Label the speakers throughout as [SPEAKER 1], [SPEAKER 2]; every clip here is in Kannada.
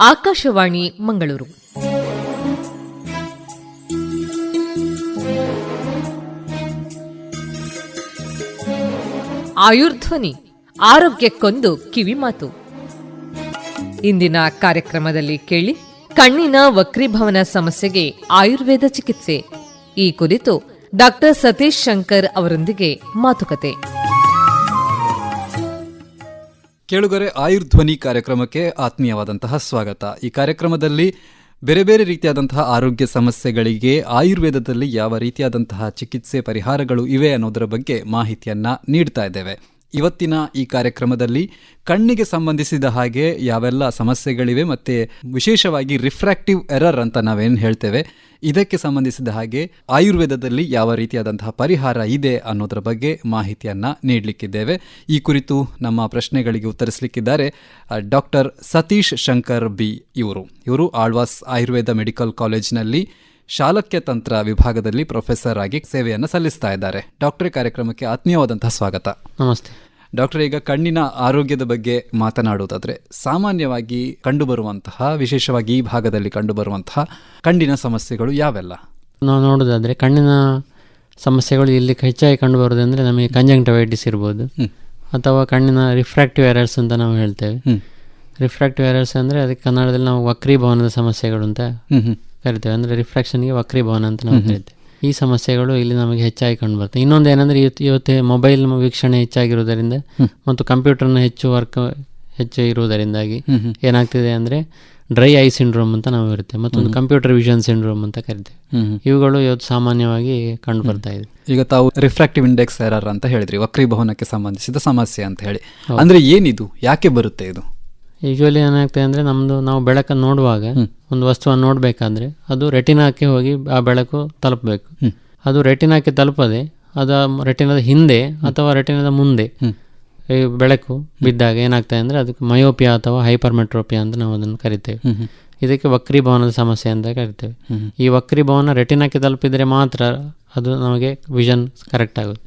[SPEAKER 1] ಆಕಾಶವಾಣಿ ಮಂಗಳೂರು. ಆಯುರ್ಧ್ವನಿ ಆರೋಗ್ಯಕ್ಕೊಂದು ಕಿವಿಮಾತು ಇಂದಿನ ಕಾರ್ಯಕ್ರಮದಲ್ಲಿ ಕೇಳಿ ಕಣ್ಣಿನ ವಕ್ರೀಭವನ ಸಮಸ್ಯೆಗೆ ಆಯುರ್ವೇದ ಚಿಕಿತ್ಸೆ. ಈ ಕುರಿತು ಡಾಕ್ಟರ್ ಸತೀಶ್ ಶಂಕರ್ ಅವರೊಂದಿಗೆ ಮಾತುಕತೆ.
[SPEAKER 2] ಕೇಳುಗರೆ, ಆಯುರ್ಧ್ವನಿ ಕಾರ್ಯಕ್ರಮಕ್ಕೆ ಆತ್ಮೀಯವಾದಂತಹ ಸ್ವಾಗತ. ಈ ಕಾರ್ಯಕ್ರಮದಲ್ಲಿ ಬೇರೆ ಬೇರೆ ರೀತಿಯಾದಂತಹ ಆರೋಗ್ಯ ಸಮಸ್ಯೆಗಳಿಗೆ, ಆಯುರ್ವೇದದಲ್ಲಿ ಯಾವ ರೀತಿಯಾದಂತಹ ಚಿಕಿತ್ಸೆ ಪರಿಹಾರಗಳು ಇವೆ ಅನ್ನೋದರ ಬಗ್ಗೆ ಮಾಹಿತಿಯನ್ನು ನೀಡ್ತಾ ಇದ್ದೇವೆ. ಇವತ್ತಿನ ಈ ಕಾರ್ಯಕ್ರಮದಲ್ಲಿ ಕಣ್ಣಿಗೆ ಸಂಬಂಧಿಸಿದ ಹಾಗೆ ಯಾವೆಲ್ಲ ಸಮಸ್ಯೆಗಳಿವೆ ಮತ್ತು ವಿಶೇಷವಾಗಿ ರಿಫ್ರಾಕ್ಟಿವ್ ಎರರ್ ಅಂತ ನಾವೇನು ಹೇಳ್ತೇವೆ, ಇದಕ್ಕೆ ಸಂಬಂಧಿಸಿದ ಹಾಗೆ ಆಯುರ್ವೇದದಲ್ಲಿ ಯಾವ ರೀತಿಯಾದಂತಹ ಪರಿಹಾರ ಇದೆ ಅನ್ನೋದರ ಬಗ್ಗೆ ಮಾಹಿತಿಯನ್ನು ನೀಡಲಿಕ್ಕಿದ್ದೇವೆ. ಈ ಕುರಿತು ನಮ್ಮ ಪ್ರಶ್ನೆಗಳಿಗೆ ಉತ್ತರಿಸಲಿಕ್ಕಿದ್ದಾರೆ ಡಾಕ್ಟರ್ ಸತೀಶ್ ಶಂಕರ್ ಬಿ ಇವರು. ಇವರು ಆಳ್ವಾಸ್ ಆಯುರ್ವೇದ ಮೆಡಿಕಲ್ ಕಾಲೇಜಿನಲ್ಲಿ ಶಾಲಕ್ಯ ತಂತ್ರ ವಿಭಾಗದಲ್ಲಿ ಪ್ರೊಫೆಸರ್ ಆಗಿ ಸೇವೆಯನ್ನು ಸಲ್ಲಿಸ್ತಾ ಇದ್ದಾರೆ. ಡಾಕ್ಟರ್ ಕಾರ್ಯಕ್ರಮಕ್ಕೆ ಆತ್ಮೀಯವಾದಂತಹ ಸ್ವಾಗತ.
[SPEAKER 3] ನಮಸ್ತೆ.
[SPEAKER 2] ಡಾಕ್ಟರ್ ಈಗ ಕಣ್ಣಿನ ಆರೋಗ್ಯದ ಬಗ್ಗೆ ಮಾತನಾಡುವುದಾದರೆ ಸಾಮಾನ್ಯವಾಗಿ ಕಂಡುಬರುವಂತಹ ವಿಶೇಷವಾಗಿ ಈ ಭಾಗದಲ್ಲಿ ಕಂಡುಬರುವಂತಹ ಕಣ್ಣಿನ ಸಮಸ್ಯೆಗಳು ಯಾವೆಲ್ಲ?
[SPEAKER 3] ನಾವು ನೋಡೋದಾದರೆ ಕಣ್ಣಿನ ಸಮಸ್ಯೆಗಳು ಇಲ್ಲಿ ಹೆಚ್ಚಾಗಿ ಕಂಡುಬರೋದಂದರೆ ನಮಗೆ ಕಂಜಂಕ್ಟವೈಟಿಸ್ ಇರ್ಬೋದು ಅಥವಾ ಕಣ್ಣಿನ ರಿಫ್ರಾಕ್ಟಿವ್ ಎರರ್ಸ್ ಅಂತ ನಾವು ಹೇಳ್ತೇವೆ. ರಿಫ್ರಾಕ್ಟಿವ್ ಎರರ್ಸ್ ಅಂದರೆ ಅದಕ್ಕೆ ಕನ್ನಡದಲ್ಲಿ ನಾವು ವಕ್ರೀಭವನದ ಸಮಸ್ಯೆಗಳು ಅಂತ ಕರಿತೇವೆ. ಅಂದರೆ ರಿಫ್ರಾಕ್ಷನ್ಗೆ ವಕ್ರೀಭವನ ಅಂತ ನಾವು ಕರಿತೇವೆ. ಈ ಸಮಸ್ಯೆಗಳು ಇಲ್ಲಿ ನಮಗೆ ಹೆಚ್ಚಾಗಿ ಕಂಡು ಬರ್ತವೆ ಇನ್ನೊಂದು ಏನಂದರೆ ಇವತ್ತು ಇವತ್ತು ಮೊಬೈಲ್ ವೀಕ್ಷಣೆ ಹೆಚ್ಚಾಗಿರುವುದರಿಂದ ಮತ್ತು ಕಂಪ್ಯೂಟರ್ನ ಹೆಚ್ಚು ವರ್ಕ್ ಹೆಚ್ಚು ಇರುವುದರಿಂದಾಗಿ ಏನಾಗ್ತಿದೆ ಅಂದರೆ ಡ್ರೈ ಐ ಸಿಂಡ್ರೋಮ್ ಅಂತ ನಾವು ಇರುತ್ತೆ ಮತ್ತೊಂದು ಕಂಪ್ಯೂಟರ್ ವಿಷನ್ ಸಿಂಡ್ರೋಮ್ ಅಂತ ಕರಿತೇವೆ. ಇವುಗಳು ಇವತ್ತು ಸಾಮಾನ್ಯವಾಗಿ ಕಂಡು ಬರ್ತಾ ಇದೆ
[SPEAKER 2] ಈಗ ತಾವು ರಿಫ್ರಾಕ್ಟಿವ್ ಇಂಡೆಕ್ಸ್ ಎರರ್ ಅಂತ ಹೇಳಿದ್ರಿ. ವಕ್ರೀಭವನಕ್ಕೆ ಸಂಬಂಧಿಸಿದ ಸಮಸ್ಯೆ ಅಂತ ಹೇಳಿ. ಅಂದ್ರೆ ಏನಿದು? ಯಾಕೆ ಬರುತ್ತೆ ಇದು?
[SPEAKER 3] ಯೂಶ್ವಲಿ ಏನಾಗ್ತದೆ ಅಂದರೆ ನಮ್ಮದು ನಾವು ಬೆಳಕನ್ನು ನೋಡುವಾಗ ಒಂದು ವಸ್ತುವನ್ನು ನೋಡಬೇಕಾದ್ರೆ ಅದು ರೆಟಿನಾಕ್ಕೆ ಹೋಗಿ ಆ ಬೆಳಕು ತಲುಪಬೇಕು. ಅದು ರೆಟಿನಾಕ್ಕೆ ತಲುಪದೆ ಅದು ರೆಟಿನದ ರೆಟಿನಾದ ಹಿಂದೆ ಅಥವಾ ರೆಟಿನದ ಮುಂದೆ ಈ ಬೆಳಕು ಬಿದ್ದಾಗ ಏನಾಗ್ತದೆ ಅಂದರೆ ಅದಕ್ಕೆ ಮಯೋಪಿಯಾ ಅಥವಾ ಹೈಪರ್ಮೆಟ್ರೋಪಿಯಾ ಅಂತ ನಾವು ಅದನ್ನು ಕರಿತೇವೆ. ಇದಕ್ಕೆ ವಕ್ರೀಭವನದ ಸಮಸ್ಯೆ ಅಂತ ಕರಿತೇವೆ. ಈ ವಕ್ರೀಭವನ ರೆಟಿನಾಕ್ಕೆ ತಲುಪಿದರೆ ಮಾತ್ರ ಅದು ನಮಗೆ ವಿಷನ್ ಕರೆಕ್ಟ್ ಆಗುತ್ತೆ.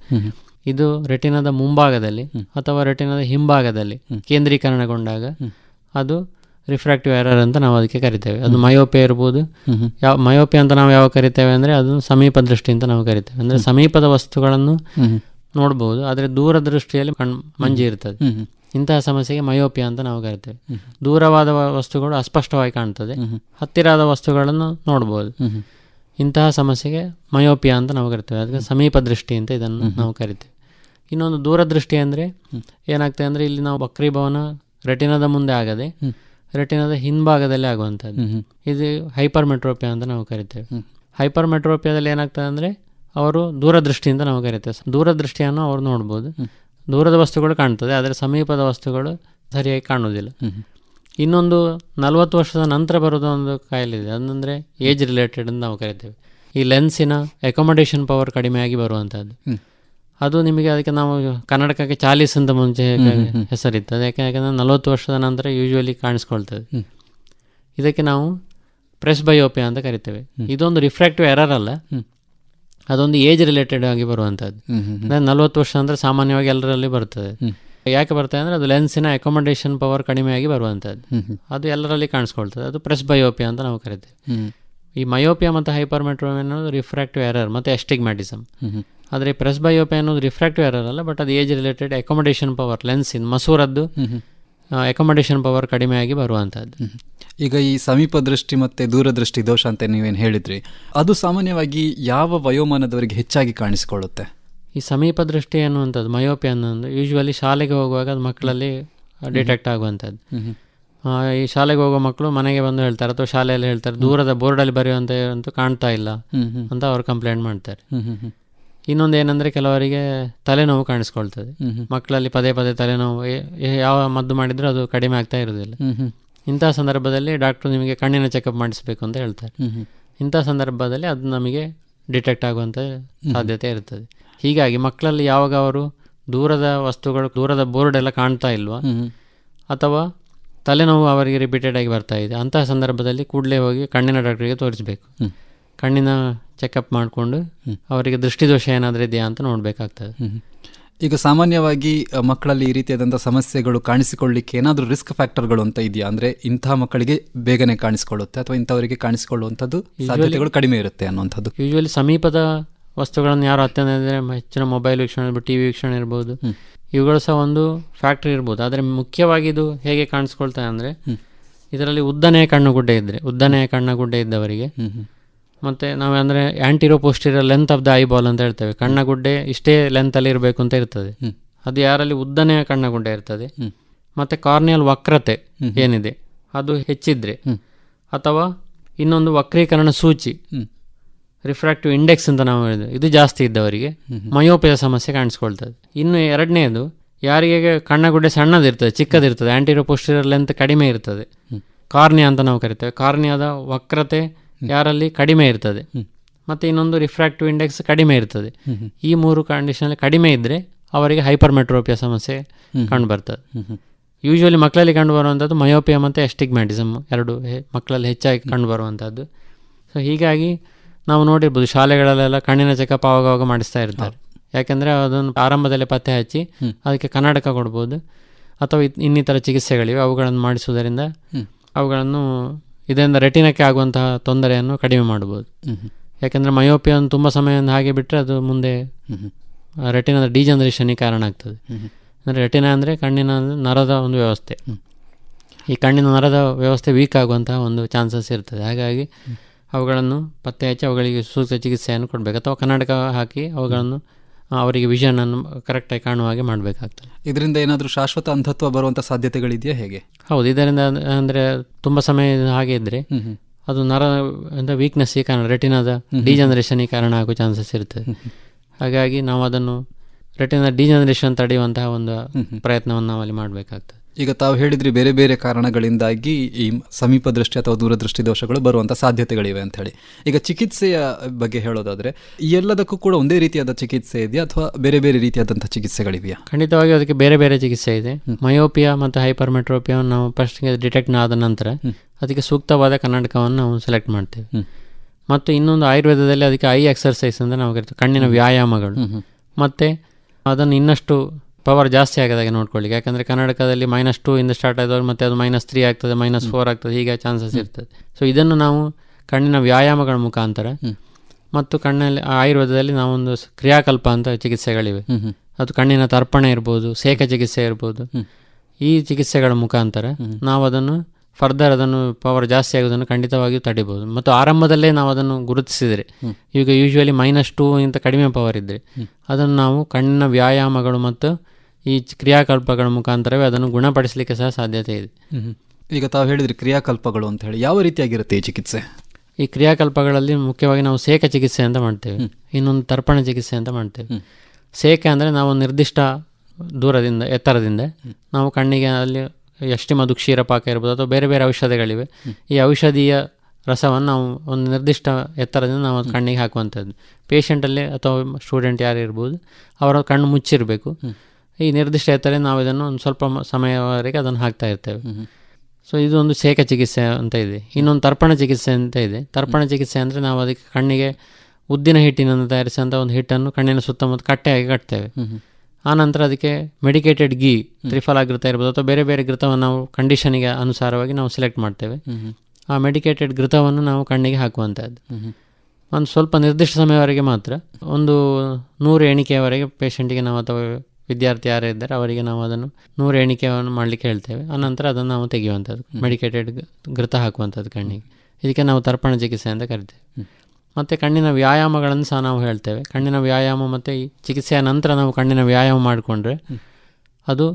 [SPEAKER 3] ಇದು ರೆಟಿನದ ಮುಂಭಾಗದಲ್ಲಿ ಅಥವಾ ರೆಟಿನದ ಹಿಂಭಾಗದಲ್ಲಿ ಕೇಂದ್ರೀಕರಣಗೊಂಡಾಗ ಅದು ರಿಫ್ರಾಕ್ಟಿವ್ ಎರರ್ ಅಂತ ನಾವು ಅದಕ್ಕೆ ಕರಿತೇವೆ. ಅದು ಮಯೋಪೆ ಇರ್ಬೋದು. ಯಾವ ಮಯೋಪೆ ಅಂತ ನಾವು ಯಾವ ಕರಿತೇವೆ ಅಂದರೆ ಅದು ಸಮೀಪ ದೃಷ್ಟಿ ಅಂತ ನಾವು ಕರಿತೇವೆ. ಅಂದರೆ ಸಮೀಪದ ವಸ್ತುಗಳನ್ನು ನೋಡ್ಬೋದು ಆದರೆ ದೂರ ದೃಷ್ಟಿಯಲ್ಲಿ ಕಣ್ ಮಂಜಿ ಇರ್ತದೆ. ಇಂತಹ ಸಮಸ್ಯೆಗೆ ಮಯೋಪಿಯಾ ಅಂತ ನಾವು ಕರಿತೇವೆ. ದೂರವಾದ ವಸ್ತುಗಳು ಅಸ್ಪಷ್ಟವಾಗಿ ಕಾಣ್ತದೆ. ಹತ್ತಿರದ ವಸ್ತುಗಳನ್ನು ನೋಡ್ಬೋದು. ಇಂತಹ ಸಮಸ್ಯೆಗೆ ಮಯೋಪಿಯಾ ಅಂತ ನಾವು ಕರಿತೇವೆ. ಅದಕ್ಕೆ ಸಮೀಪ ದೃಷ್ಟಿ ಅಂತ ಇದನ್ನು ನಾವು ಕರಿತೇವೆ. ಇನ್ನೊಂದು ದೂರದೃಷ್ಟಿ ಅಂದರೆ ಏನಾಗ್ತದೆ ಅಂದರೆ ಇಲ್ಲಿ ನಾವು ವಕ್ರೀಭವನ ರೆಟಿನಾದ ಮುಂದೆ ಆಗದೆ ರೆಟಿನಾದ ಹಿಂಭಾಗದಲ್ಲಿ ಆಗುವಂಥದ್ದು. ಇದು ಹೈಪರ್ ಮೆಟ್ರೋಪಿಯಾ ಅಂತ ನಾವು ಕರಿತೇವೆ. ಹೈಪರ್ ಮೆಟ್ರೋಪಿಯಾದಲ್ಲಿ ಏನಾಗ್ತದೆ ಅಂದರೆ ಅವರು ದೂರದೃಷ್ಟಿಯಿಂದ ಅಂತ ನಾವು ಕರಿತೇವೆ. ದೂರದೃಷ್ಟಿಯನ್ನು ಅವರು ನೋಡ್ಬೋದು. ದೂರದ ವಸ್ತುಗಳು ಕಾಣ್ತದೆ ಆದರೆ ಸಮೀಪದ ವಸ್ತುಗಳು ಸರಿಯಾಗಿ ಕಾಣುವುದಿಲ್ಲ. ಇನ್ನೊಂದು ನಲವತ್ತು ವರ್ಷದ ನಂತರ ಬರೋದು ಒಂದು ಕಾಯಿಲೆ ಇದೆ ಅದಂದರೆ ಏಜ್ ರಿಲೇಟೆಡ್ ಅಂತ ನಾವು ಕರಿತೇವೆ. ಈ ಲೆನ್ಸಿನ ಅಕೊಮಡೇಷನ್ ಪವರ್ ಕಡಿಮೆಯಾಗಿ ಬರುವಂಥದ್ದು. ಅದು ನಿಮಗೆ ಅದಕ್ಕೆ ನಾವು ಕನ್ನಡಕಕ್ಕೆ ಚಾಲೀಸ್ ಅಂತ ಮುಂಚೆ ಹೆಸರಿತ್ತು ಅದಕ್ಕೆ ಯಾಕಂದರೆ ನಲವತ್ತು ವರ್ಷದ ನಂತರ ಯೂಶ್ವಲಿ ಕಾಣಿಸ್ಕೊಳ್ತದೆ. ಇದಕ್ಕೆ ನಾವು ಪ್ರೆಸ್ ಬಯೋಪಿಯಾ ಅಂತ ಕರಿತೇವೆ. ಇದೊಂದು ರಿಫ್ರಾಕ್ಟಿವ್ ಎರರ್ ಅಲ್ಲ. ಅದೊಂದು ಏಜ್ ರಿಲೇಟೆಡ್ ಆಗಿ ಬರುವಂಥದ್ದು. ಅಂದರೆ ನಲವತ್ತು ವರ್ಷ ಅಂದರೆ ಸಾಮಾನ್ಯವಾಗಿ ಎಲ್ಲರಲ್ಲಿ ಬರ್ತದೆ. ಯಾಕೆ ಬರ್ತದೆ ಅಂದರೆ ಅದು ಲೆನ್ಸಿನ ಅಕೊಮಡೇಷನ್ ಪವರ್ ಕಡಿಮೆಯಾಗಿ ಬರುವಂಥದ್ದು. ಅದು ಎಲ್ಲರಲ್ಲಿ ಕಾಣಿಸ್ಕೊಳ್ತದೆ. ಅದು ಪ್ರೆಸ್ ಬಯೋಪಿಯಾ ಅಂತ ನಾವು ಕರಿತೇವೆ. ಈ ಮಯೋಪಿಯಾ ಮತ್ತು ಹೈಪರ್ಮೆಟ್ರೋಮ್ ಅನ್ನೋದು ರಿಫ್ರಾಕ್ಟಿವ್ ಎರರ್ ಮತ್ತು ಎಸ್ಟಿಗ್ಮ್ಯಾಟಿಸಮ್ ಆದರೆ ಪ್ರೆಸ್ ಬಯೋಪೆ ಅನ್ನೋದು ರಿಫ್ರಾಕ್ಟಿವ್ ಎರರ್ ಅಲ್ಲ ಬಟ್ ಅದು ಏಜ್ ರಿಲೇಟೆಡ್ ಅಕೊಮಡೇಷನ್ ಪವರ್ ಲೆನ್ಸಿನ ಮಸೂರದ್ದು ಅಕೊಮಡೇಷನ್ ಪವರ್ ಕಡಿಮೆಯಾಗಿ ಬರುವಂಥದ್ದು
[SPEAKER 2] ಈಗ ಈ ಸಮೀಪ ದೃಷ್ಟಿ ಮತ್ತು ದೂರದೃಷ್ಟಿ ದೋಷ ಅಂತ ನೀವೇನು ಹೇಳಿದ್ರಿ ಅದು ಸಾಮಾನ್ಯವಾಗಿ ಯಾವ ವಯೋಮಾನದವರಿಗೆ ಹೆಚ್ಚಾಗಿ ಕಾಣಿಸಿಕೊಳ್ಳುತ್ತೆ?
[SPEAKER 3] ಈ ಸಮೀಪ ದೃಷ್ಟಿ ಅನ್ನುವಂಥದ್ದು ಮಯೋಪಿ ಅನ್ನೋದು ಯೂಶ್ವಲಿ ಶಾಲೆಗೆ ಹೋಗುವಾಗ ಅದು ಮಕ್ಕಳಲ್ಲಿ ಡಿಟೆಕ್ಟ್ ಆಗುವಂಥದ್ದು. ಈ ಶಾಲೆಗೆ ಹೋಗೋ ಮಕ್ಕಳು ಮನೆಗೆ ಬಂದು ಹೇಳ್ತಾರೆ ಅಥವಾ ಶಾಲೆಯಲ್ಲಿ ಹೇಳ್ತಾರೆ ದೂರದ ಬೋರ್ಡಲ್ಲಿ ಬರೆಯುವಂಥ ಅಂತೂ ಕಾಣ್ತಾ ಇಲ್ಲ ಅಂತ ಅವ್ರು ಕಂಪ್ಲೇಂಟ್ ಮಾಡ್ತಾರೆ. ಇನ್ನೊಂದು ಏನಂದರೆ ಕೆಲವರಿಗೆ ತಲೆನೋವು ಕಾಣಿಸ್ಕೊಳ್ತದೆ. ಮಕ್ಕಳಲ್ಲಿ ಪದೇ ಪದೇ ತಲೆನೋವು ಯಾವ ಮದ್ದು ಮಾಡಿದರೂ ಅದು ಕಡಿಮೆ ಆಗ್ತಾ ಇರೋದಿಲ್ಲ ಇಂತಹ ಸಂದರ್ಭದಲ್ಲಿ ಡಾಕ್ಟ್ರು ನಿಮಗೆ ಕಣ್ಣಿನ ಚೆಕಪ್ ಮಾಡಿಸಬೇಕು ಅಂತ ಹೇಳ್ತಾರೆ. ಇಂಥ ಸಂದರ್ಭದಲ್ಲಿ ಅದು ನಮಗೆ ಡಿಟೆಕ್ಟ್ ಆಗುವಂಥ ಸಾಧ್ಯತೆ ಇರ್ತದೆ. ಹೀಗಾಗಿ ಮಕ್ಕಳಲ್ಲಿ ಯಾವಾಗ ಅವರು ದೂರದ ವಸ್ತುಗಳು ದೂರದ ಬೋರ್ಡ್ ಎಲ್ಲ ಕಾಣ್ತಾ ಇಲ್ವಾ? ಅಥವಾ ತಲೆನೋವು ಅವರಿಗೆ ರಿಪೀಟೆಡ್ ಆಗಿ ಬರ್ತಾ ಇದೆ. ಅಂತಹ ಸಂದರ್ಭದಲ್ಲಿ ಕೂಡಲೇ ಹೋಗಿ ಕಣ್ಣಿನ ಡಾಕ್ಟರಿಗೆ ತೋರಿಸಬೇಕು. ಕಣ್ಣಿನ ಚೆಕಪ್ ಮಾಡಿಕೊಂಡು ಅವರಿಗೆ ದೃಷ್ಟಿದೋಷ ಏನಾದರೂ ಇದೆಯಾ ಅಂತ ನೋಡಬೇಕಾಗ್ತದೆ.
[SPEAKER 2] ಈಗ ಸಾಮಾನ್ಯವಾಗಿ ಮಕ್ಕಳಲ್ಲಿ ಈ ರೀತಿಯಾದಂಥ ಸಮಸ್ಯೆಗಳು ಕಾಣಿಸಿಕೊಳ್ಳಿಕ್ಕೆ ಏನಾದರೂ ರಿಸ್ಕ್ ಫ್ಯಾಕ್ಟರ್ಗಳು ಅಂತ ಇದೆಯಾ? ಅಂದರೆ ಇಂಥ ಮಕ್ಕಳಿಗೆ ಬೇಗನೆ ಕಾಣಿಸಿಕೊಳ್ಳುತ್ತೆ ಅಥವಾ ಇಂಥವರಿಗೆ ಕಾಣಿಸಿಕೊಳ್ಳುವಂಥದ್ದು ಸಾಧ್ಯತೆಗಳು ಕಡಿಮೆ ಇರುತ್ತೆ ಅನ್ನುವಂಥದ್ದು.
[SPEAKER 3] ಯೂಶ್ವಲಿ ಸಮೀಪದ ವಸ್ತುಗಳನ್ನು ಯಾರು ಅತ್ಯಂತ ಅಂದರೆ ಹೆಚ್ಚಿನ ಮೊಬೈಲ್ ವೀಕ್ಷಣೆ ಇರ್ಬೋದು ಟಿ ವಿ ವೀಕ್ಷಣೆ ಇರ್ಬೋದು. ಇವುಗಳು ಸಹ ಒಂದು ಫ್ಯಾಕ್ಟ್ರಿ ಇರ್ಬೋದು. ಆದರೆ ಮುಖ್ಯವಾಗಿ ಇದು ಹೇಗೆ ಕಾಣಿಸ್ಕೊಳ್ತಾ ಅಂದರೆ ಇದರಲ್ಲಿ ಉದ್ದನೆಯ ಕಣ್ಣುಗುಡ್ಡೆ ಇದ್ದರೆ ಉದ್ದನೆಯ ಕಣ್ಣಗುಡ್ಡೆ ಇದ್ದವರಿಗೆ
[SPEAKER 2] ಹ್ಮ್ ಹ್ಮ್.
[SPEAKER 3] ಮತ್ತು ನಾವು ಅಂದರೆ anteroposterior length of the eyeball ಅಂತ ಹೇಳ್ತೇವೆ. ಕಣ್ಣಗುಡ್ಡೆ ಇಷ್ಟೇ ಲೆಂತಲ್ಲಿ ಇರಬೇಕು ಅಂತ ಇರ್ತದೆ. ಅದು ಯಾರಲ್ಲಿ ಉದ್ದನೆಯ ಕಣ್ಣಗುಡ್ಡೆ ಇರ್ತದೆ. ಮತ್ತು ಕಾರ್ನಿಯಲ್ ವಕ್ರತೆ ಏನಿದೆ ಅದು ಹೆಚ್ಚಿದ್ರೆ ಅಥವಾ ಇನ್ನೊಂದು ವಕ್ರೀಕರಣ ಸೂಚಿ. ರಿಫ್ರಾಕ್ಟಿವ್ ಇಂಡೆಕ್ಸ್ ಅಂತ ನಾವು ಹೇಳಿದ್ವಿ. ಇದು ಜಾಸ್ತಿ ಇದ್ದವರಿಗೆ ಮಯೋಪಿಯ ಸಮಸ್ಯೆ ಕಾಣಿಸ್ಕೊಳ್ತದೆ. ಇನ್ನು ಎರಡನೇದು ಯಾರಿಗೆ ಕಣ್ಣಗುಡ್ಡೆ ಸಣ್ಣದಿರ್ತದೆ ಚಿಕ್ಕದಿರ್ತದೆ ಆ್ಯಂಟಿರೋ ಪೋಸ್ಟಿರಲ್ ಲೆಂತ್ ಕಡಿಮೆ ಇರ್ತದೆ ಕಾರ್ನಿಯಾ ಅಂತ ನಾವು ಕರಿತೇವೆ. ಕಾರ್ನಿಯಾದ ವಕ್ರತೆ ಯಾರಲ್ಲಿ ಕಡಿಮೆ ಇರ್ತದೆ. ಮತ್ತು ಇನ್ನೊಂದು ರಿಫ್ರಾಕ್ಟಿವ್ ಇಂಡೆಕ್ಸ್ ಕಡಿಮೆ ಇರ್ತದೆ. ಈ ಮೂರು ಕಂಡೀಷನಲ್ಲಿ ಕಡಿಮೆ ಇದ್ದರೆ ಅವರಿಗೆ ಹೈಪರ್ಮೆಟ್ರೋಪಿಯ ಸಮಸ್ಯೆ ಕಂಡುಬರ್ತದೆ
[SPEAKER 2] ಬರ್ತದೆ.
[SPEAKER 3] ಯೂಶ್ವಲಿ ಮಕ್ಕಳಲ್ಲಿ ಕಂಡುಬರುವಂಥದ್ದು ಮಯೋಪಿಯಾ ಮತ್ತು ಎಸ್ಟಿಗ್ಮ್ಯಾಟಿಸಮ್ ಎರಡು ಮಕ್ಕಳಲ್ಲಿ ಹೆಚ್ಚಾಗಿ ಕಂಡುಬರುವಂಥದ್ದು ಸೊ ಹೀಗಾಗಿ ನಾವು ನೋಡಿರ್ಬೋದು ಶಾಲೆಗಳಲ್ಲೆಲ್ಲ ಕಣ್ಣಿನ ಚೆಕಪ್ ಆವಾಗವಾಗ ಮಾಡಿಸ್ತಾ ಇರ್ತಾರೆ. ಯಾಕೆಂದರೆ ಅದನ್ನು ಆರಂಭದಲ್ಲೇ ಪತ್ತೆ ಹಚ್ಚಿ ಅದಕ್ಕೆ ಕನ್ನಡಕ ಕೊಡ್ಬೋದು. ಅಥವಾ ಇನ್ನಿತರ ಚಿಕಿತ್ಸೆಗಳಿವೆ. ಅವುಗಳನ್ನು ಮಾಡಿಸುವುದರಿಂದ ಅವುಗಳನ್ನು ಇದರಿಂದ ರೆಟಿನಕ್ಕೆ ಆಗುವಂತಹ ತೊಂದರೆಯನ್ನು ಕಡಿಮೆ ಮಾಡ್ಬೋದು. ಯಾಕೆಂದರೆ ಮಯೋಪಿಯನ್ನು ತುಂಬ ಸಮಯದಿಂದ ಹಾಗೆ ಬಿಟ್ಟರೆ ಅದು ಮುಂದೆ. ರೆಟಿನದ ಡಿಜನರೇಷನ್ಗೆ ಕಾರಣ ಆಗ್ತದೆ. ಅಂದರೆ ರೆಟಿನ ಅಂದರೆ ಕಣ್ಣಿನ ನರದ ಒಂದು ವ್ಯವಸ್ಥೆ. ಈ ಕಣ್ಣಿನ ನರದ ವ್ಯವಸ್ಥೆ ವೀಕ್ ಆಗುವಂತಹ ಒಂದು ಚಾನ್ಸಸ್ ಇರ್ತದೆ. ಹಾಗಾಗಿ ಅವುಗಳನ್ನು ಪತ್ತೆ ಹಚ್ಚಿ ಅವುಗಳಿಗೆ ಸೂಕ್ತ ಚಿಕಿತ್ಸೆಯನ್ನು ಕೊಡಬೇಕು. ಅಥವಾ ಕನ್ನಡಕ ಹಾಕಿ ಅವುಗಳನ್ನು ಅವರಿಗೆ ವಿಷನನ್ನು ಕರೆಕ್ಟಾಗಿ ಕಾಣುವ ಹಾಗೆ ಮಾಡಬೇಕಾಗ್ತದೆ.
[SPEAKER 2] ಇದರಿಂದ ಏನಾದರೂ ಶಾಶ್ವತ ಅಂಧತ್ವ ಬರುವಂಥ ಸಾಧ್ಯತೆಗಳಿದೆಯಾ ಹೇಗೆ?
[SPEAKER 3] ಹೌದು ಇದರಿಂದ ಅಂದರೆ ತುಂಬ ಸಮಯ ಹಾಗೆ ಇದ್ದರೆ
[SPEAKER 2] ಹ್ಮ್.
[SPEAKER 3] ಅದು ನರ ಅಂತ ಈ ಕಾರಣ ರೆಟಿನಾದ ಈ ಕಾರಣ ಆಗೋ ಚಾನ್ಸಸ್ ಇರ್ತದೆ ಹಾಗಾಗಿ ನಾವು ಅದನ್ನು ರೆಟಿನಾ ಡಿಜನರೇಷನ್ ತಡೆಯುವಂತಹ ಒಂದು ಪ್ರಯತ್ನವನ್ನು ನಾವಲ್ಲಿ ಅಲ್ಲಿ ಮಾಡಬೇಕಾಗ್ತದೆ.
[SPEAKER 2] ಈಗ ತಾವು ಹೇಳಿದ್ರಿ ಬೇರೆ ಬೇರೆ ಕಾರಣಗಳಿಂದಾಗಿ ಈ ಸಮೀಪ ದೃಷ್ಟಿ ಅಥವಾ ದೂರದೃಷ್ಟಿ ದೋಷಗಳು ಬರುವಂಥ ಸಾಧ್ಯತೆಗಳಿವೆ ಅಂತ ಹೇಳಿ. ಈಗ ಚಿಕಿತ್ಸೆಯ ಬಗ್ಗೆ ಹೇಳೋದಾದರೆ ಈ ಎಲ್ಲದಕ್ಕೂ ಕೂಡ ಒಂದೇ ರೀತಿಯಾದ ಚಿಕಿತ್ಸೆ ಇದೆಯಾ ಅಥವಾ ಬೇರೆ ಬೇರೆ ರೀತಿಯಾದಂಥ ಚಿಕಿತ್ಸೆಗಳಿವೆಯಾ?
[SPEAKER 3] ಖಂಡಿತವಾಗಿ ಅದಕ್ಕೆ ಬೇರೆ ಬೇರೆ ಚಿಕಿತ್ಸೆ ಇದೆ. ಮಯೋಪಿಯಾ ಮತ್ತು ಹೈಪರ್ಮೆಟ್ರೋಪಿಯಾವನ್ನು ನಾವು ಫಸ್ಟ್ಗೆ ಡಿಟೆಕ್ಟ್ ಆದ ನಂತರ ಅದಕ್ಕೆ ಸೂಕ್ತವಾದ ಕನ್ನಡಕವನ್ನು ನಾವು ಸೆಲೆಕ್ಟ್ ಮಾಡ್ತೇವೆ. ಮತ್ತು ಇನ್ನೊಂದು ಆಯುರ್ವೇದದಲ್ಲಿ ಅದಕ್ಕೆ ಐ ಎಕ್ಸರ್ಸೈಸ್ ಅಂತ ನಾವು ಕರಿತೇವೆ. ಕಣ್ಣಿನ ವ್ಯಾಯಾಮಗಳು. ಮತ್ತು ಅದನ್ನು ಇನ್ನಷ್ಟು ಪವರ್ ಜಾಸ್ತಿ ಆಗದಾಗೆ ನೋಡ್ಕೊಳ್ಳಿ ಯಾಕಂದರೆ ಕನ್ನಡಕದಲ್ಲಿ ಮೈನಸ್ ಟೂ ಇಂದ ಸ್ಟಾರ್ಟ್ ಆದವರು ಮತ್ತು ಅದು ಮೈನಸ್ ತ್ರೀ ಆಗ್ತದೆ ಮೈನಸ್ ಫೋರ್ ಆಗ್ತದೆ ಹೀಗೆ ಚಾನ್ಸಸ್ ಇರ್ತದೆ. ಸೊ ಇದನ್ನು ನಾವು ಕಣ್ಣಿನ ವ್ಯಾಯಾಮಗಳ ಮುಖಾಂತರ ಮತ್ತು ಕಣ್ಣಲ್ಲಿ ಆಯುರ್ವೇದದಲ್ಲಿ ನಾವೊಂದು ಕ್ರಿಯಾಕಲ್ಪ ಅಂತ ಚಿಕಿತ್ಸೆಗಳಿವೆ. ಅದು ಕಣ್ಣಿನ ತರ್ಪಣೆ ಇರ್ಬೋದು ಸೇಕ ಚಿಕಿತ್ಸೆ ಇರ್ಬೋದು. ಈ ಚಿಕಿತ್ಸೆಗಳ ಮುಖಾಂತರ ನಾವು ಅದನ್ನು ಫರ್ದರ್ ಅದನ್ನು ಪವರ್ ಜಾಸ್ತಿ ಆಗೋದನ್ನು ಖಂಡಿತವಾಗಿಯೂ ತಡಿಬೋದು. ಮತ್ತು ಆರಂಭದಲ್ಲೇ ನಾವು ಅದನ್ನು ಗುರುತಿಸಿದರೆ ಈಗ ಯೂಶ್ವಲಿ ಮೈನಸ್ ಟೂ ಇಂತ ಕಡಿಮೆ ಪವರ್ ಇದ್ದರೆ ಅದನ್ನು ನಾವು ಕಣ್ಣಿನ ವ್ಯಾಯಾಮಗಳು ಮತ್ತು ಈ ಕ್ರಿಯಾಕಲ್ಪಗಳ ಮುಖಾಂತರವೇ ಅದನ್ನು ಗುಣಪಡಿಸಲಿಕ್ಕೆ ಸಹ ಸಾಧ್ಯತೆ ಇದೆ.
[SPEAKER 2] ಈಗ ತಾವು ಹೇಳಿದ್ರಿ ಕ್ರಿಯಾಕಲ್ಪಗಳು ಅಂತ ಹೇಳಿ. ಯಾವ ರೀತಿಯಾಗಿರುತ್ತೆ ಈ ಚಿಕಿತ್ಸೆ?
[SPEAKER 3] ಈ ಕ್ರಿಯಾಕಲ್ಪಗಳಲ್ಲಿ ಮುಖ್ಯವಾಗಿ ನಾವು ಸೇಕ ಚಿಕಿತ್ಸೆ ಅಂತ ಮಾಡ್ತೇವೆ. ಇನ್ನೊಂದು ತರ್ಪಣ ಚಿಕಿತ್ಸೆ ಅಂತ ಮಾಡ್ತೇವೆ. ಸೇಕೆ ಅಂದರೆ ನಾವು ನಿರ್ದಿಷ್ಟ ದೂರದಿಂದ ಎತ್ತರದಿಂದ. ನಾವು ಕಣ್ಣಿಗೆ ಅಲ್ಲಿ ಕ್ಷೀರ ಕ್ಷೀರಪಾಕ ಇರ್ಬೋದು ಅಥವಾ ಬೇರೆ ಬೇರೆ ಔಷಧಿಗಳಿವೆ. ಈ ಔಷಧೀಯ ರಸವನ್ನು ನಾವು ಒಂದು ನಿರ್ದಿಷ್ಟ ಎತ್ತರದಿಂದ ನಾವು ಕಣ್ಣಿಗೆ ಹಾಕುವಂಥದ್ದು. ಪೇಷಂಟಲ್ಲಿ ಅಥವಾ ಸ್ಟೂಡೆಂಟ್ ಯಾರು ಇರ್ಬೋದು ಅವರ ಕಣ್ಣು ಮುಚ್ಚಿರಬೇಕು. ಈ ನಿರ್ದಿಷ್ಟ ಎತ್ತರೆ ನಾವು ಇದನ್ನು ಒಂದು ಸ್ವಲ್ಪ ಸಮಯವರೆಗೆ ಅದನ್ನು ಹಾಕ್ತಾ ಇರ್ತೇವೆ. ಸೊ ಇದು ಒಂದು ಶೇಖ ಚಿಕಿತ್ಸೆ ಅಂತ ಇದೆ. ಇನ್ನೊಂದು ತರ್ಪಣ ಚಿಕಿತ್ಸೆ ಅಂತ ಇದೆ. ತರ್ಪಣ ಚಿಕಿತ್ಸೆ ಅಂದರೆ ನಾವು ಅದಕ್ಕೆ ಕಣ್ಣಿಗೆ ಉದ್ದಿನ ಹಿಟ್ಟಿನಿಂದ ತಯಾರಿಸಿದಂಥ ಒಂದು ಹಿಟ್ಟನ್ನು ಕಣ್ಣಿನ ಸುತ್ತಮುತ್ತ ಕಟ್ಟೆಯಾಗಿ ಕಟ್ತೇವೆ. ಆನಂತರ ಅದಕ್ಕೆ ಮೆಡಿಕೇಟೆಡ್ ಗೀ ತ್ರಿಫಲ ಘೃತ ಇರ್ಬೋದು ಅಥವಾ ಬೇರೆ ಬೇರೆ ಘೃತವನ್ನು ನಾವು ಕಂಡೀಷನಿಗೆ ಅನುಸಾರವಾಗಿ ನಾವು ಸೆಲೆಕ್ಟ್ ಮಾಡ್ತೇವೆ. ಆ ಮೆಡಿಕೇಟೆಡ್ ಘೃತವನ್ನು ನಾವು ಕಣ್ಣಿಗೆ ಹಾಕುವಂಥದ್ದು ಒಂದು ಸ್ವಲ್ಪ ನಿರ್ದಿಷ್ಟ ಸಮಯವರೆಗೆ ಮಾತ್ರ ಒಂದು ನೂರು ಎಣಿಕೆಯವರೆಗೆ ಪೇಷಂಟಿಗೆ ನಾವು ಅಥವಾ ವಿದ್ಯಾರ್ಥಿ ಯಾರೇ ಇದ್ದಾರೆ ಅವರಿಗೆ ನಾವು ಅದನ್ನು ನೂರು ಎಣಿಕೆಯನ್ನು ಮಾಡಲಿಕ್ಕೆ ಹೇಳ್ತೇವೆ. ಆನಂತರ ಅದನ್ನು ನಾವು ತೆಗೆಯುವಂಥದ್ದು ಮೆಡಿಕೇಟೆಡ್ ಘೃತ ಹಾಕುವಂಥದ್ದು ಕಣ್ಣಿಗೆ. ಇದಕ್ಕೆ ನಾವು ತರ್ಪಣ ಚಿಕಿತ್ಸೆ ಅಂತ ಕರಿತೇವೆ. ಮತ್ತು ಕಣ್ಣಿನ ವ್ಯಾಯಾಮಗಳನ್ನು ಸಹ ನಾವು ಹೇಳ್ತೇವೆ. ಕಣ್ಣಿನ ವ್ಯಾಯಾಮ ಮತ್ತು ಈ ಚಿಕಿತ್ಸೆಯ ನಂತರ ನಾವು ಕಣ್ಣಿನ ವ್ಯಾಯಾಮ ಮಾಡಿಕೊಂಡ್ರೆ ಅದು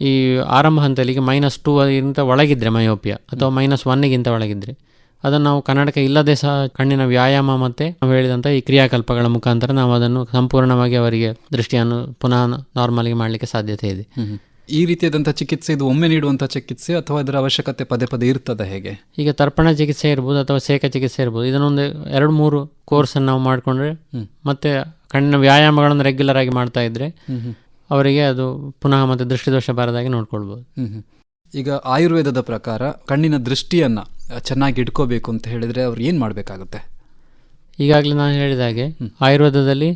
[SPEAKER 3] ಈ ಆರಂಭ ಹಂತದಲ್ಲಿ ಮೈನಸ್ ಟೂ ಇಂತ ಒಳಗಿದ್ರೆ ಮಯೋಪಿಯ ಅಥವಾ ಮೈನಸ್ ಒನ್ಗಿಂತ ಒಳಗಿದ್ರೆ ಅದನ್ನು ನಾವು ಕನ್ನಡಕ ಇಲ್ಲದೆ ಸಹ ಕಣ್ಣಿನ ವ್ಯಾಯಾಮ ಮತ್ತು ನಾವು ಹೇಳಿದಂಥ ಈ ಕ್ರಿಯಾಕಲ್ಪಗಳ ಮುಖಾಂತರ ನಾವು ಅದನ್ನು ಸಂಪೂರ್ಣವಾಗಿ ಅವರಿಗೆ ದೃಷ್ಟಿಯನ್ನು ಪುನಃ ನಾರ್ಮಲ್ಗೆ ಮಾಡಲಿಕ್ಕೆ ಸಾಧ್ಯತೆ ಇದೆ.
[SPEAKER 2] ಈ ರೀತಿಯಾದಂಥ ಚಿಕಿತ್ಸೆ ಇದು ಒಮ್ಮೆ ನೀಡುವಂಥ ಚಿಕಿತ್ಸೆ ಅಥವಾ ಇದರ ಅವಶ್ಯಕತೆ ಪದೇ ಪದೇ ಇರ್ತದ ಹೇಗೆ?
[SPEAKER 3] ಈಗ ತರ್ಪಣ ಚಿಕಿತ್ಸೆ ಇರ್ಬೋದು ಅಥವಾ ಸೇಕ ಚಿಕಿತ್ಸೆ ಇರ್ಬೋದು. ಇದನ್ನೊಂದು ಎರಡು ಮೂರು ಕೋರ್ಸನ್ನು ನಾವು ಮಾಡಿಕೊಂಡ್ರೆ ಮತ್ತೆ ಕಣ್ಣಿನ ವ್ಯಾಯಾಮಗಳನ್ನು ರೆಗ್ಯುಲರ್ ಆಗಿ ಮಾಡ್ತಾ ಇದ್ದರೆ ಅವರಿಗೆ ಅದು ಪುನಃ ಮತ್ತೆ ದೃಷ್ಟಿದೋಷ ಬಾರದಾಗಿ ನೋಡ್ಕೊಳ್ಬೋದು.
[SPEAKER 2] ಈಗ ಆಯುರ್ವೇದದ ಪ್ರಕಾರ ಕಣ್ಣಿನ ದೃಷ್ಟಿಯನ್ನು ಚೆನ್ನಾಗಿ ಇಟ್ಕೋಬೇಕು ಅಂತ ಹೇಳಿದರೆ ಅವ್ರು ಏನು ಮಾಡಬೇಕಾಗುತ್ತೆ?
[SPEAKER 3] ಈಗಾಗಲೇ ನಾನು ಹೇಳಿದ ಹಾಗೆ ಆಯುರ್ವೇದದಲ್ಲಿ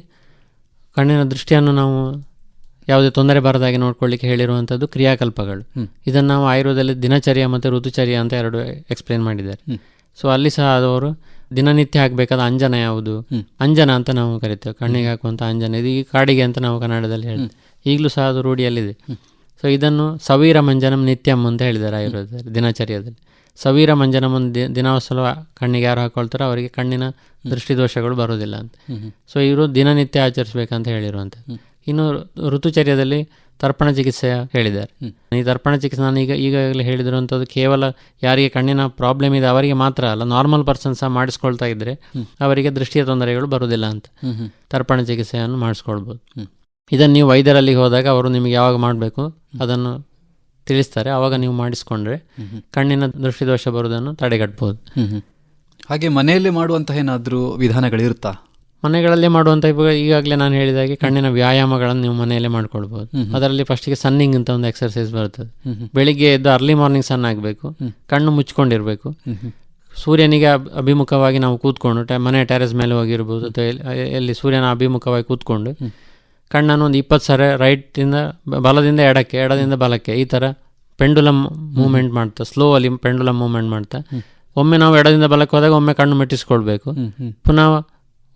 [SPEAKER 3] ಕಣ್ಣಿನ ದೃಷ್ಟಿಯನ್ನು ನಾವು ಯಾವುದೇ ತೊಂದರೆ ಬರದಾಗೆ ನೋಡ್ಕೊಳ್ಳಿಕ್ಕೆ ಹೇಳಿರುವಂಥದ್ದು ಕ್ರಿಯಾಕಲ್ಪಗಳು. ಇದನ್ನು ನಾವು ಆಯುರ್ವೇದದಲ್ಲಿ ದಿನಚರ್ಯ ಮತ್ತು ಋತುಚರ್ಯ ಅಂತ ಎರಡು ಎಕ್ಸ್ಪ್ಲೇನ್ ಮಾಡಿದ್ದಾರೆ. ಸೊ ಅಲ್ಲಿ ಸಹ ಅವರು ದಿನನಿತ್ಯ ಹಾಕಬೇಕಾದ ಅಂಜನ ಯಾವುದು? ಅಂಜನ ಅಂತ ನಾವು ಕರಿತೇವೆ. ಕಣ್ಣಿಗೆ ಹಾಕುವಂಥ ಅಂಜನ. ಇದು ಈ ಕಾಡಿಗೆ ಅಂತ ನಾವು ಕನ್ನಡದಲ್ಲಿ ಹೇಳ್ತೇವೆ. ಈಗಲೂ ಸಹ ಅದು ರೂಢಿಯಲ್ಲಿದೆ. ಸೊ ಇದನ್ನು ಸವೀರ ಮಂಜನಂ ನಿತ್ಯಂ ಅಂತ ಹೇಳಿದ್ದಾರೆ ಆಯುರ್ವೇದ ದಿನಚರ್ಯದಲ್ಲಿ. ಸವೀರ ಮಂಜನಂ ದಿ ದಿನವಸಲು ಕಣ್ಣಿಗೆ ಯಾರು ಹಾಕೊಳ್ತಾರೋ ಅವರಿಗೆ ಕಣ್ಣಿನ ದೃಷ್ಟಿದೋಷಗಳು ಬರೋದಿಲ್ಲ ಅಂತ. ಸೊ ಇವರು ದಿನನಿತ್ಯ ಆಚರಿಸ್ಬೇಕಂತ ಹೇಳಿರುವಂಥದ್ದು. ಇನ್ನು ಋತುಚರ್ಯದಲ್ಲಿ ತರ್ಪಣ ಚಿಕಿತ್ಸೆ ಹೇಳಿದ್ದಾರೆ. ಈ ತರ್ಪಣ ಚಿಕಿತ್ಸೆ ನಾನು ಈಗ ಈಗಾಗಲೇ ಹೇಳಿದಿರುವಂಥದ್ದು ಕೇವಲ ಯಾರಿಗೆ ಕಣ್ಣಿನ ಪ್ರಾಬ್ಲಮ್ ಇದೆ ಅವರಿಗೆ ಮಾತ್ರ ಅಲ್ಲ ನಾರ್ಮಲ್ ಪರ್ಸನ್ ಸಹ ಮಾಡಿಸ್ಕೊಳ್ತಾ ಇದ್ದರೆ ಅವರಿಗೆ ದೃಷ್ಟಿಯ ತೊಂದರೆಗಳು ಬರುವುದಿಲ್ಲ ಅಂತ. ತರ್ಪಣ ಚಿಕಿತ್ಸೆಯನ್ನು ಮಾಡಿಸ್ಕೊಳ್ಬೋದು. ಇದನ್ನು ನೀವು ವೈದ್ಯರಲ್ಲಿ ಹೋದಾಗ ಅವರು ನಿಮಗೆ ಯಾವಾಗ ಮಾಡಬೇಕು ಅದನ್ನು ತಿಳಿಸ್ತಾರೆ. ಆವಾಗ ನೀವು ಮಾಡಿಸ್ಕೊಂಡ್ರೆ ಕಣ್ಣಿನ ದೃಷ್ಟಿದೋಷ ಬರುವುದನ್ನು ತಡೆಗಟ್ಬೋದು.
[SPEAKER 2] ಹಾಗೆ ಮನೆಯಲ್ಲೇ ಮಾಡುವಂತಹ ಏನಾದರೂ ವಿಧಾನಗಳಿರುತ್ತಾ?
[SPEAKER 3] ಮನೆಗಳಲ್ಲೇ ಮಾಡುವಂಥ ಇವಾಗ ಈಗಾಗಲೇ ನಾನು ಹೇಳಿದಾಗೆ ಕಣ್ಣಿನ ವ್ಯಾಯಾಮಗಳನ್ನು ನೀವು ಮನೆಯಲ್ಲೇ ಮಾಡ್ಕೊಳ್ಬೋದು. ಅದರಲ್ಲಿ ಫಸ್ಟಿಗೆ ಸನ್ನಿಂಗ್ ಅಂತ ಒಂದು ಎಕ್ಸರ್ಸೈಸ್ ಬರ್ತದೆ. ಬೆಳಿಗ್ಗೆ ಎದ್ದು ಅರ್ಲಿ ಮಾರ್ನಿಂಗ್ ಸನ್ ಆಗಬೇಕು ಕಣ್ಣು ಮುಚ್ಕೊಂಡಿರಬೇಕು. ಸೂರ್ಯನಿಗೆ ಅಭಿಮುಖವಾಗಿ ನಾವು ಕೂತ್ಕೊಂಡು ಮನೆ ಟೆರೆಸ್ ಮೇಲೆ ಹೋಗಿರ್ಬೋದು ಅಥವಾ ಎಲ್ಲಿ ಸೂರ್ಯನ ಅಭಿಮುಖವಾಗಿ ಕೂತ್ಕೊಂಡು ಕಣ್ಣನ್ನು ಒಂದು ಇಪ್ಪತ್ತು ಸರ ರೈಟಿಂದ ಬಲದಿಂದ ಎಡಕ್ಕೆ ಎಡದಿಂದ ಬಲಕ್ಕೆ ಈ ಥರ ಪೆಂಡುಲಮ್ ಮೂವ್ಮೆಂಟ್ ಮಾಡ್ತಾ ಸ್ಲೋ ಅಲ್ಲಿ ಪೆಂಡುಲಮ್ ಮೂವ್ಮೆಂಟ್ ಮಾಡ್ತಾ. ಒಮ್ಮೆ ನಾವು ಎಡದಿಂದ ಬಲಕ್ಕೆ ಹೋದಾಗ ಒಮ್ಮೆ ಕಣ್ಣು ಮೆಟ್ಟಿಸ್ಕೊಳ್ಬೇಕು. ಪುನಃ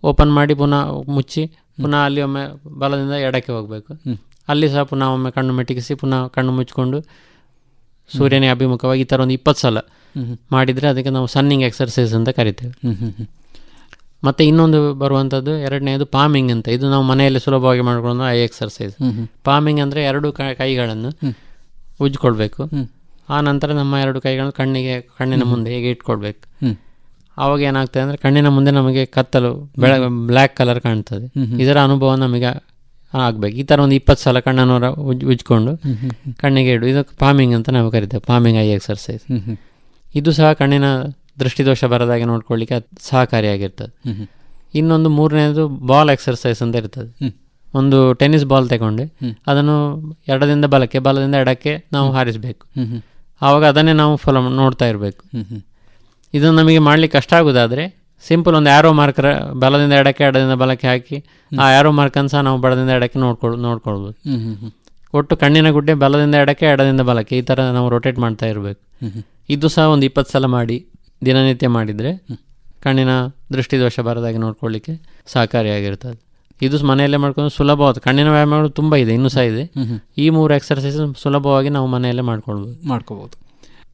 [SPEAKER 3] ಓಪನ್ ಮಾಡಿ ಪುನಃ ಮುಚ್ಚಿ ಪುನಃ ಅಲ್ಲಿ ಒಮ್ಮೆ ಬಲದಿಂದ ಎಡಕ್ಕೆ ಹೋಗಬೇಕು. ಅಲ್ಲಿ ಸಹ ಪುನಃ ಒಮ್ಮೆ ಕಣ್ಣು ಮೆಟ್ಟಿಗಿಸಿ ಪುನಃ ಕಣ್ಣು ಮುಚ್ಚಿಕೊಂಡು ಸೂರ್ಯನೇ ಅಭಿಮುಖವಾಗಿ ಈ ಥರ ಒಂದು ಇಪ್ಪತ್ತು ಸಲ ಮಾಡಿದರೆ ಅದಕ್ಕೆ ನಾವು ಸನ್ನಿಂಗ್ ಎಕ್ಸರ್ಸೈಸ್ ಅಂತ ಕರಿತೇವೆ. ಮತ್ತು ಇನ್ನೊಂದು ಬರುವಂಥದ್ದು ಎರಡನೇದು ಪಾಮಿಂಗ್ ಅಂತ. ಇದು ನಾವು ಮನೆಯಲ್ಲಿ ಸುಲಭವಾಗಿ ಮಾಡ್ಕೊಳ್ಳೋ ಐ ಎಕ್ಸರ್ಸೈಸ್ ಪಾಮಿಂಗ್ ಅಂದರೆ ಎರಡು ಕ- ಕೈಗಳನ್ನು ಉಜ್ಕೊಳ್ಬೇಕು ಆ ನಂತರ ನಮ್ಮ ಎರಡು ಕೈಗಳನ್ನು ಕಣ್ಣಿಗೆ ಕಣ್ಣಿನ ಮುಂದೆ ಹೇಗೆ ಇಟ್ಕೊಳ್ಬೇಕು. ಆವಾಗ ಏನಾಗ್ತದೆ ಅಂದರೆ ಕಣ್ಣಿನ ಮುಂದೆ ನಮಗೆ ಕತ್ತಲು ಬೆಳ ಬ್ಲ್ಯಾಕ್ ಕಲರ್ ಕಾಣ್ತದೆ. ಇದರ ಅನುಭವ ನಮಗೆ ಆಗಬೇಕು. ಈ ಥರ ಒಂದು ಇಪ್ಪತ್ತು ಸಲ ಕಣ್ಣನ್ನು ಉಜ್ ಉಜ್ಕೊಂಡು ಕಣ್ಣಿಗೆ ಇಡು. ಇದಕ್ಕೆ ಪಾಮಿಂಗ್ ಅಂತ ನಾವು ಕರಿತೇವೆ. ಪಾಮಿಂಗ್ ಐ ಎಕ್ಸರ್ಸೈಸ್ ಇದು ಸಹ ಕಣ್ಣಿನ ದೃಷ್ಟಿದೋಷ ಬರದಾಗೆ ನೋಡ್ಕೊಳ್ಳಿಕ್ಕೆ ಅದು ಸಹಕಾರಿಯಾಗಿರ್ತದೆ. ಇನ್ನೊಂದು ಮೂರನೇದು ಬಾಲ್ ಎಕ್ಸರ್ಸೈಸ್ ಅಂತ ಇರ್ತದೆ. ಒಂದು ಟೆನ್ನಿಸ್ ಬಾಲ್ ತಗೊಂಡು. ಅದನ್ನು ಎಡದಿಂದ ಬಲಕ್ಕೆ ಬಲದಿಂದ ಎಡಕ್ಕೆ ನಾವು ಹಾರಿಸಬೇಕು. ಆವಾಗ ಅದನ್ನೇ ನಾವು ಫಾಲೋ ನೋಡ್ತಾ ಇರಬೇಕು. ಇದನ್ನು ನಮಗೆ ಮಾಡಲಿಕ್ಕೆ ಕಷ್ಟ ಆಗೋದಾದರೆ ಸಿಂಪಲ್ ಒಂದು ಆ್ಯರೋ ಮಾರ್ಕರ್ ಬಲದಿಂದ ಎಡಕ್ಕೆ ಎಡದಿಂದ ಬಲಕ್ಕೆ ಹಾಕಿ ಆ ಆ್ಯರೋ ಮಾರ್ಕನ್ನು ಸಹ ನಾವು ಬಲದಿಂದ ಎಡಕ್ಕೆ ನೋಡ್ಕೊಳ್ ನೋಡ್ಕೊಳ್ಬೋದು ಒಟ್ಟು ಕಣ್ಣಿನ ಗುಡ್ಡೆ ಬಲದಿಂದ ಎಡಕ್ಕೆ ಎಡದಿಂದ ಬಲಕ್ಕೆ ಈ ಥರ ನಾವು ರೊಟೇಟ್ ಮಾಡ್ತಾ ಇರಬೇಕು. ಇದು ಸಹ ಒಂದು ಇಪ್ಪತ್ತು ಸಲ ಮಾಡಿ. ದಿನನಿತ್ಯ ಮಾಡಿದರೆ ಕಣ್ಣಿನ ದೃಷ್ಟಿದೋಷ ಬರದಾಗಿ ನೋಡ್ಕೊಳ್ಳಿಕ್ಕೆ ಸಹಕಾರಿಯಾಗಿರ್ತದೆ ಇದು ಮನೆಯಲ್ಲೇ ಮಾಡ್ಕೊಂಡು ಸುಲಭವಾದ ಕಣ್ಣಿನ ವ್ಯಾಯಾಮಗಳು ತುಂಬ ಇದೆ ಇನ್ನೂ ಸಹ ಇದೆ. ಈ ಮೂರು ಎಕ್ಸರ್ಸೈಸ್ ಸುಲಭವಾಗಿ ನಾವು ಮನೆಯಲ್ಲೇ ಮಾಡ್ಕೊಳ್ಬೋದು.
[SPEAKER 2] ಮಾಡ್ಕೋಬಹುದು.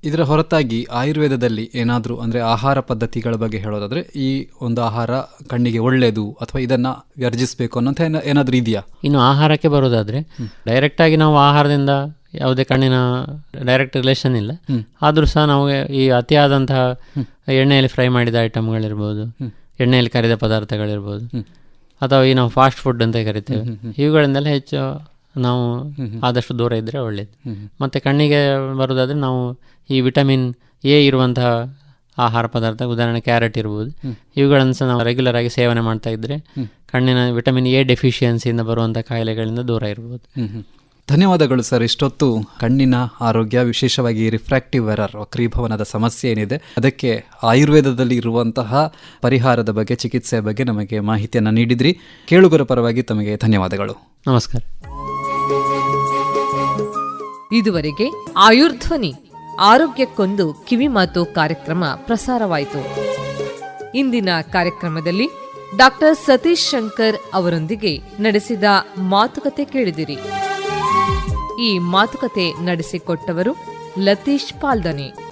[SPEAKER 2] ಇದರ ಹೊರತಾಗಿ ಆಯುರ್ವೇದದಲ್ಲಿ ಏನಾದರೂ ಅಂದರೆ ಆಹಾರ ಪದ್ಧತಿಗಳ ಬಗ್ಗೆ ಹೇಳೋದಾದರೆ ಈ ಒಂದು ಆಹಾರ ಕಣ್ಣಿಗೆ ಒಳ್ಳೆಯದು ಅಥವಾ ಇದನ್ನು ವ್ಯರ್ಜಿಸಬೇಕು ಅನ್ನೋಂಥ ಏನಾದರೂ ಏನಾದ್ರೂ ಇದೆಯಾ?
[SPEAKER 3] ಇನ್ನು ಆಹಾರಕ್ಕೆ ಬರೋದಾದರೆ ಡೈರೆಕ್ಟಾಗಿ ನಾವು ಆಹಾರದಿಂದ ಯಾವುದೇ ಕಣ್ಣಿನ ಡೈರೆಕ್ಟ್ ರಿಲೇಷನ್ ಇಲ್ಲ. ಆದರೂ ಸಹ ನಾವು ಈ ಅತಿಯಾದಂತಹ ಎಣ್ಣೆಯಲ್ಲಿ ಫ್ರೈ ಮಾಡಿದ ಐಟಮ್ಗಳಿರ್ಬೋದು ಎಣ್ಣೆಯಲ್ಲಿ ಕರಿದ ಪದಾರ್ಥಗಳಿರ್ಬೋದು ಅಥವಾ ಈ ನಾವು ಫಾಸ್ಟ್ ಫುಡ್ ಅಂತ ಕರಿತೇವೆ ಇವುಗಳಿಂದೆಲ್ಲ ಹೆಚ್ಚು ನಾವು ಆದಷ್ಟು ದೂರ ಇದ್ದರೆ ಒಳ್ಳೆಯದು ಮತ್ತು ಕಣ್ಣಿಗೆ ಬರೋದಾದರೆ ನಾವು ಈ ವಿಟಮಿನ್ ಎ ಇರುವಂತಹ ಆಹಾರ ಪದಾರ್ಥ ಉದಾಹರಣೆ ಕ್ಯಾರೆಟ್ ಇರ್ಬೋದು ಇವುಗಳನ್ನು ಸಹ ನಾವು ರೆಗ್ಯುಲರ್ ಆಗಿ ಸೇವನೆ ಮಾಡ್ತಾ ಇದ್ದರೆ ಕಣ್ಣಿನ ವಿಟಮಿನ್ ಎ ಡೆಫಿಷಿಯನ್ಸಿಯಿಂದ ಬರುವಂಥ ಕಾಯಿಲೆಗಳಿಂದ ದೂರ ಇರ್ಬೋದು.
[SPEAKER 2] ಧನ್ಯವಾದಗಳು ಸರ್. ಇಷ್ಟೊತ್ತು ಕಣ್ಣಿನ ಆರೋಗ್ಯ ವಿಶೇಷವಾಗಿ ರಿಫ್ರಾಕ್ಟಿವ್ ಎರರ್ ವಕ್ರೀಭವನದ ಸಮಸ್ಯೆ ಏನಿದೆ ಅದಕ್ಕೆ ಆಯುರ್ವೇದದಲ್ಲಿ ಇರುವಂತಹ ಪರಿಹಾರದ ಬಗ್ಗೆ ಚಿಕಿತ್ಸೆಯ ಬಗ್ಗೆ ನಮಗೆ ಮಾಹಿತಿಯನ್ನು ನೀಡಿದ್ರಿ. ಕೇಳುಗರ ಪರವಾಗಿ ತಮಗೆ ಧನ್ಯವಾದಗಳು.
[SPEAKER 3] ನಮಸ್ಕಾರ.
[SPEAKER 1] ಇದುವರೆಗೆ ಆಯುರ್ಧ್ವನಿ ಆರೋಗ್ಯಕ್ಕೊಂದು ಕಿವಿಮಾತು ಕಾರ್ಯಕ್ರಮ ಪ್ರಸಾರವಾಯಿತು. ಇಂದಿನ ಕಾರ್ಯಕ್ರಮದಲ್ಲಿ ಡಾಕ್ಟರ್ ಸತೀಶ್ ಶಂಕರ್ ಅವರೊಂದಿಗೆ ನಡೆಸಿದ ಮಾತುಕತೆ ಕೇಳಿದಿರಿ. ಈ ಮಾತುಕತೆ ನಡೆಸಿಕೊಟ್ಟವರು ಲತೀಶ್ ಪಾಲ್ದನೆ.